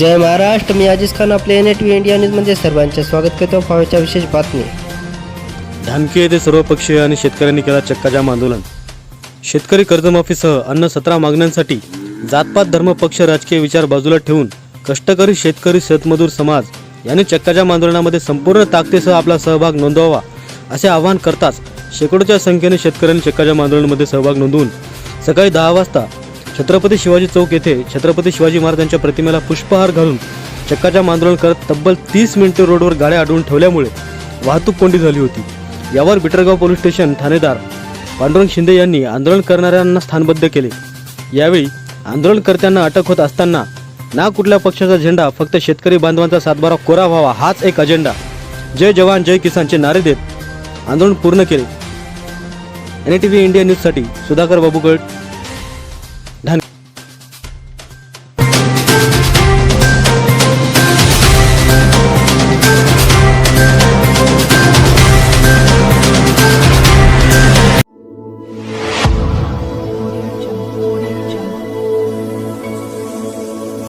जय महाराष्ट्र मी अजिज खान आपले N T V India न्यूजमध्ये सर्वांचे स्वागत करतो. फावच्या विशेष बातमी. धानके येथे सर्वपक्षीय आणि शेतकऱ्यांनी केला चक्काजाम आंदोलन. शेतकरी कर्जमाफीसह अन्य सतरा मागण्यांसाठी जातपात धर्म पक्ष राजकीय विचार बाजूला ठेवून कष्टकरी शेतकरी शेतमजूर समाज यांनी चक्काजाम आंदोलनामध्ये संपूर्ण ताकदीसह आपला सहभाग नोंदवावा असे आवाहन करताच शेकडोच्या संख्येने शेतकऱ्यांनी चक्काजाम आंदोलनामध्ये सहभाग नोंदवून सकाळी दहा वाजता छत्रपती शिवाजी चौक येथे छत्रपती शिवाजी महाराजांच्या प्रतिमेला पुष्पहार घालून चक्काच्या आंदोलन करत तब्बल तीस मिनिटे रोडवर गाड्या अडवून ठेवल्यामुळे वाहतूक कोंडी झाली होती. यावर बिटरगाव पोलीस स्टेशन ठाणेदार पांडुरंग शिंदे यांनी आंदोलन करणाऱ्यांना स्थानबद्ध केले. यावेळी आंदोलनकर्त्यांना अटक होत असताना ना कुठल्या पक्षाचा झेंडा फक्त शेतकरी बांधवांचा सातबारा कोरा व्हावा हाच एक अजेंडा. जय जवान जय किसानचे नारे देत आंदोलन पूर्ण केले. एन टी व्ही इंडिया न्यूजसाठी सुधाकर बाबूगड धन्यवाद